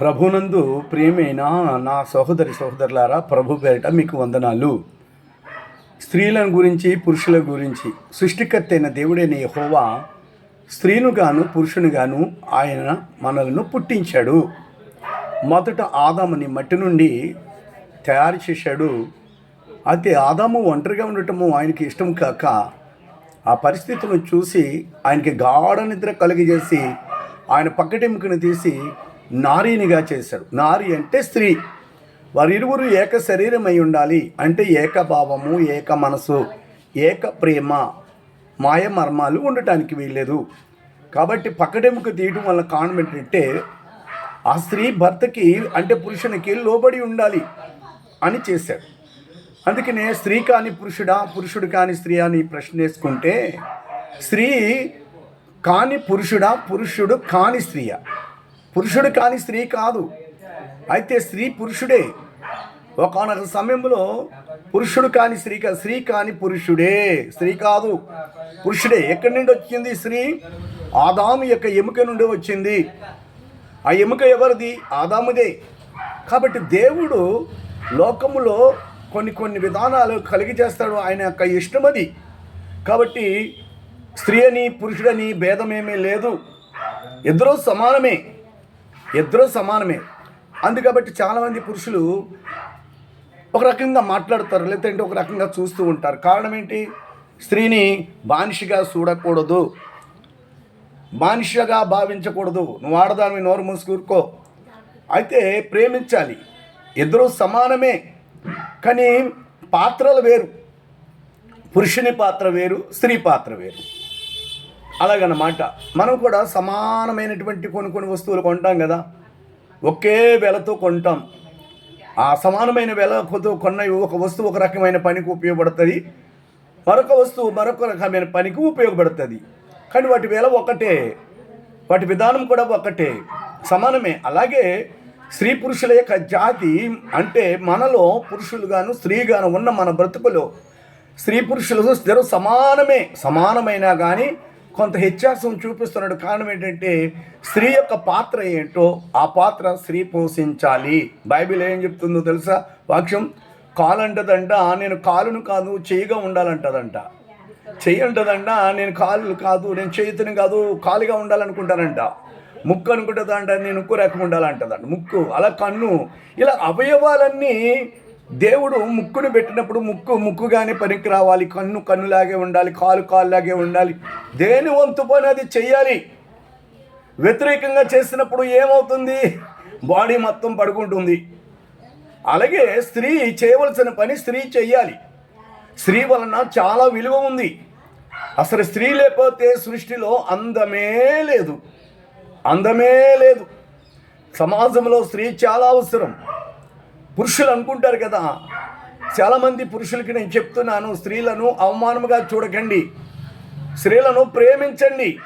ప్రభునందు ప్రియమైన నా సహోదరి సహోదరులారా ప్రభు పేరిట మీకు వందనాలు. స్త్రీలను గురించి పురుషుల గురించి సృష్టికర్త అయిన దేవుడైన యెహోవా స్త్రీను గాను పురుషుని గాను ఆయన మనలను పుట్టించాడు. మొదట ఆదాముని మట్టి నుండి తయారు చేశాడు. అయితే ఆదాము ఒంటరిగా ఉండటము ఆయనకి ఇష్టం కాక ఆ పరిస్థితులను చూసి ఆయనకి గాఢ నిద్ర కలిగజేసి ఆయన పక్కటెముకను తీసి నారీనిగా చేశాడు. నారి అంటే స్త్రీ. వారిరువురు ఏక శరీరమై ఉండాలి అంటే ఏకభావము ఏక మనసు ఏక ప్రేమ మాయ మర్మాలు ఉండటానికి వీల్లేదు. కాబట్టి పక్కడెముక తీయటం వల్ల కారణం ఏంటంటే ఆ స్త్రీ భర్తకి అంటే పురుషునికి లోబడి ఉండాలి అని చేశాడు. అందుకనే స్త్రీ కాని పురుషుడా పురుషుడు కాని స్త్రీ అని ప్రశ్న వేసుకుంటే స్త్రీ కాని పురుషుడా పురుషుడు కాని స్త్రీయా? పురుషుడు కానీ స్త్రీ కాదు. అయితే స్త్రీ పురుషుడే. ఒకనొక సమయంలో పురుషుడు కాని స్త్రీ కాదు స్త్రీ కాని పురుషుడే. స్త్రీ కాదు పురుషుడే. ఎక్కడి నుండి వచ్చింది స్త్రీ? ఆదాము యొక్క ఎముక నుండి వచ్చింది. ఆ ఎముక ఎవరిది? ఆదాముదే. కాబట్టి దేవుడు లోకములో కొన్ని కొన్ని విధానాలు కలిగి చేస్తాడు. ఆయన యొక్క ఇష్టమది కాబట్టి స్త్రీ అని పురుషుడని భేదమేమీ లేదు. ఇద్దరూ సమానమే. ఇద్దరూ సమానమే. అందుకబట్టి చాలామంది పురుషులు ఒక రకంగా మాట్లాడతారు లేదంటే ఒక రకంగా చూస్తూ ఉంటారు. కారణం ఏంటి? స్త్రీని బానిషగా చూడకూడదు. బానిషగా భావించకూడదు. నువ్వు ఆడదాన్ని నోరు మూసుకూరుకో అయితే ప్రేమించాలి. ఇద్దరూ సమానమే. కానీ పాత్రలు వేరు. పురుషుని పాత్ర వేరు స్త్రీ పాత్ర వేరు. అలాగన్నమాట మనం కూడా సమానమైనటువంటి కొన్ని కొన్ని వస్తువులు కొంటాం కదా. ఒకే వెలతో కొంటాం. ఆ సమానమైన వెలతో కొన్న ఒక వస్తువు ఒక రకమైన పనికి ఉపయోగపడుతుంది. మరొక వస్తువు మరొక రకమైన పనికి ఉపయోగపడుతుంది. కానీ వాటి వెల ఒకటే. వాటి విధానం కూడా ఒకటే. సమానమే. అలాగే స్త్రీ పురుషుల యొక్క జాతి అంటే మనలో పురుషులుగాను స్త్రీగాను ఉన్న మన బ్రతుకులో స్త్రీ పురుషులు స్థిరం సమానమే. సమానమైనా కానీ కొంత వ్యత్యాసం చూపిస్తున్నాడు కారణం ఏంటంటే స్త్రీ యొక్క పాత్ర ఏంటో ఆ పాత్ర స్త్రీ పోషించాలి. బైబిల్ ఏం చెప్తుందో తెలుసా? వాక్యం కాలు అంటదంట నేను కాలును కాదు చేయిగా ఉండాలంటదంట. చెయ్యి అంటదంట నేను కాలు కాదు నేను చేతిని కాదు కాలుగా ఉండాలనుకుంటానంట ముక్కు అనుకుంటుందంట నేను ఉక్కు రకం ఉండాలంటదంట. ముక్కు అలా కన్ను ఇలా అవయవాలన్నీ దేవుడు ముక్కును పెట్టినప్పుడు ముక్కు ముక్కుగానే పనికి రావాలి కన్ను కన్నులాగే ఉండాలి కాలు కాలులాగే ఉండాలి. దేని వంతు పని అది చెయ్యాలి. వ్యతిరేకంగా చేసినప్పుడు ఏమవుతుంది? బాడీ మొత్తం పడుకుంటుంది. అలాగే స్త్రీ చేయవలసిన పని స్త్రీ చెయ్యాలి. స్త్రీ వలన చాలా విలువ ఉంది. అసలు స్త్రీ లేకపోతే సృష్టిలో అందమే లేదు. అందమే లేదు. సమాజంలో స్త్రీ చాలా అవసరం. పురుషులు అనుకుంటారు కదా. చాలామంది పురుషులకి నేను చెప్తున్నాను స్త్రీలను అవమానముగా చూడకండి. స్త్రీలను ప్రేమించండి.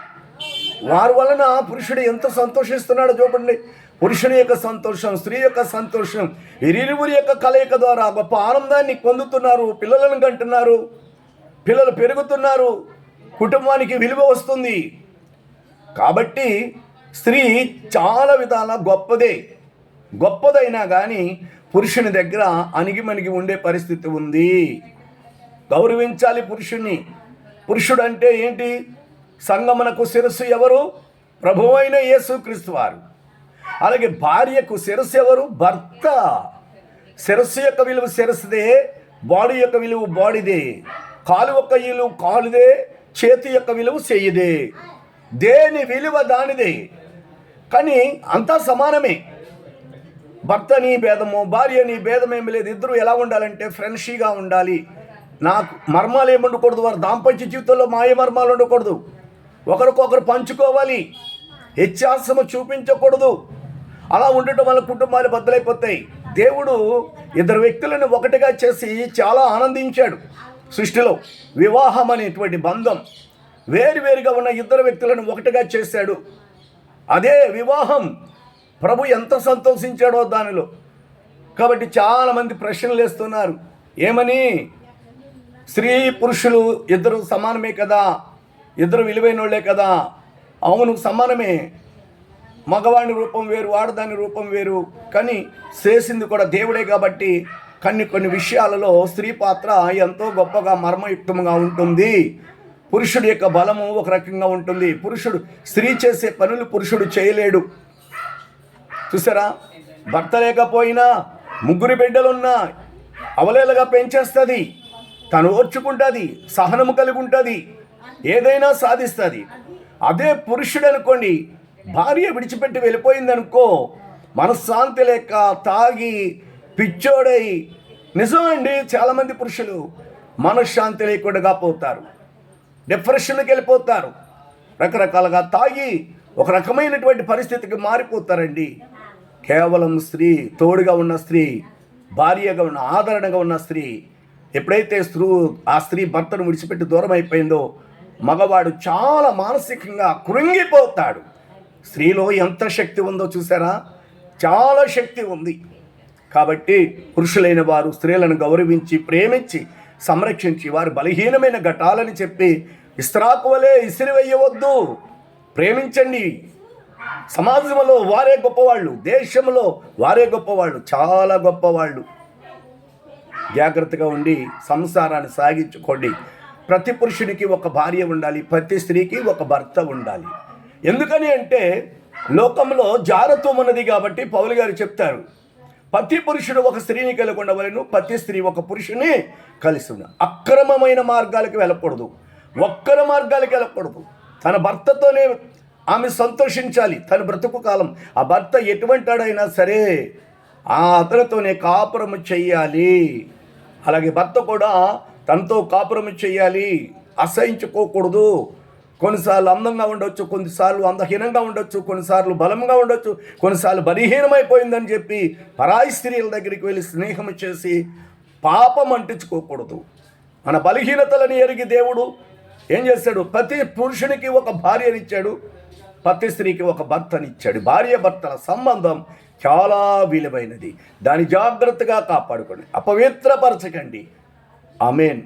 వారి వలన పురుషుడు ఎంత సంతోషిస్తున్నాడో చూడండి పురుషుని యొక్క సంతోషం స్త్రీ యొక్క సంతోషం ఇరువురి యొక్క కలయిక ద్వారా గొప్ప ఆనందాన్ని పొందుతున్నారు పిల్లలను కంటున్నారు పిల్లలు పెరుగుతున్నారు కుటుంబానికి విలువ వస్తుంది. కాబట్టి స్త్రీ చాలా విధాల గొప్పదే. గొప్పదైనా కానీ పురుషుని దగ్గర అణిగిమణిగి ఉండే పరిస్థితి ఉంది. గౌరవించాలి పురుషుణ్ణి. పురుషుడు అంటే ఏంటి? సంగమనకు శిరస్సు ఎవరు? ప్రభువైన యేసుక్రీస్తు వారు. అలాగే భార్యకు శిరస్సు ఎవరు? భర్త. శిరస్సు యొక్క విలువ శిరస్సుదే బాడీ యొక్క విలువ బాడీదే. కాలు యొక్క విలువ కాలుదే చేతి యొక్క విలువ చెయ్యిదే దేని విలువ దానిదే. కానీ అంతా సమానమే. భర్తని భేదము భార్యని భేదం ఏమి లేదు. ఇద్దరు ఎలా ఉండాలంటే ఫ్రెండ్షీగా ఉండాలి. నాకు మర్మాలు ఏమి ఉండకూడదు వారు దాంపత్య జీవితంలో మాయ మర్మాలు ఉండకూడదు. ఒకరికొకరు పంచుకోవాలి. వ్యత్యాసము చూపించకూడదు. అలా ఉండటం వల్ల కుటుంబాలు బద్దలైపోతాయి. దేవుడు ఇద్దరు వ్యక్తులను ఒకటిగా చేసి చాలా ఆనందించాడు. సృష్టిలో వివాహం అనేటువంటి బంధం వేరువేరుగా ఉన్న ఇద్దరు వ్యక్తులను ఒకటిగా చేశాడు. అదే వివాహం ప్రభు ఎంత సంతోషించాడో దానిలో. కాబట్టి చాలామంది ప్రశ్నలు వేస్తున్నారు. ఏమని? స్త్రీ పురుషులు ఇద్దరు సమానమే కదా? ఇద్దరు విలువైన వాళ్ళే కదా? అవును సమానమే. మగవాడి రూపం వేరు ఆడదాని రూపం వేరు. కానీ చేసింది కూడా దేవుడే కాబట్టి కొన్ని కొన్ని విషయాలలో స్త్రీ పాత్ర ఎంతో గొప్పగా మర్మయుక్తంగా ఉంటుంది. పురుషుడి యొక్క బలము ఒక రకంగా ఉంటుంది. పురుషుడు స్త్రీ చేసే పనులు పురుషుడు చేయలేడు. చూసారా? భర్త లేకపోయినా ముగ్గురు బిడ్డలున్నా అవలేలుగా పెంచేస్తుంది. తను ఓర్చుకుంటుంది సహనము కలిగి ఉంటుంది ఏదైనా సాధిస్తుంది. అదే పురుషుడు అనుకోండి భార్య విడిచిపెట్టి వెళ్ళిపోయిందనుకో మనశ్శాంతి లేక తాగి పిచ్చోడై నిజమండి చాలామంది పురుషులు మనశ్శాంతి లేకుండా పోతారు. డిప్రెషన్కి వెళ్ళిపోతారు. రకరకాలుగా తాగి ఒక రకమైనటువంటి పరిస్థితికి మారిపోతారండి. కేవలం స్త్రీ తోడుగా ఉన్న స్త్రీ భార్యగా ఉన్న ఆదరణగా ఉన్న స్త్రీ ఎప్పుడైతే స్త్రీ ఆ స్త్రీ భర్తను విడిచిపెట్టి దూరం అయిపోయిందో మగవాడు చాలా మానసికంగా కృంగిపోతాడు. స్త్రీలో ఎంత శక్తి ఉందో చూసారా? చాలా శక్తి ఉంది. కాబట్టి పురుషులైన వారు స్త్రీలను గౌరవించి ప్రేమించి సంరక్షించి వారి బలహీనమైన ఘటాలని చెప్పి ఇస్త్రాకు వలె ఇసిరివేయవద్దు ప్రేమించండి. సమాజంలో వారే గొప్పవాళ్ళు దేశంలో వారే గొప్పవాళ్ళు చాలా గొప్పవాళ్ళు. జాగ్రత్తగా ఉండి సంసారాన్ని సాగించుకోండి. ప్రతి పురుషుడికి ఒక భార్య ఉండాలి ప్రతి స్త్రీకి ఒక భర్త ఉండాలి. ఎందుకని అంటే లోకంలో జారత్వం ఉన్నది కాబట్టి పౌలు గారు చెప్తారు ప్రతి పురుషుడు ఒక స్త్రీని కలిగి ఉండవలను ప్రతి స్త్రీ ఒక పురుషుని కలిసి ఉన్న అక్రమమైన మార్గాలకు వెళ్ళకూడదు ఒక్కర మార్గాలకు వెళ్ళకూడదు. తన భర్తతోనే ఆమె సంతోషించాలి తన బ్రతుకు కాలం. ఆ భర్త ఎటువంటాడైనా సరే ఆ అతనితోనే కాపురము చెయ్యాలి అలాగే భర్త కూడా తనతో కాపురము చెయ్యాలి అసహించుకోకూడదు. కొన్నిసార్లు అందంగా ఉండొచ్చు కొన్నిసార్లు అందహీనంగా ఉండొచ్చు కొన్నిసార్లు బలంగా ఉండొచ్చు కొన్నిసార్లు బలహీనమైపోయిందని చెప్పి పరాయి స్త్రీల దగ్గరికి వెళ్ళి స్నేహం చేసి పాపం అంటించుకోకూడదు. మన బలహీనతలను ఎరిగి దేవుడు ఏం చేస్తాడు? ప్రతి పురుషునికి ఒక భార్యనిచ్చాడు ప్రతి స్త్రీకి ఒక భర్తనిచ్చాడు. భార్య భర్తల సంబంధం చాలా విలువైనది. దాన్ని జాగ్రత్తగా కాపాడుకోండి. అపవిత్రపరచకండి. అమేన్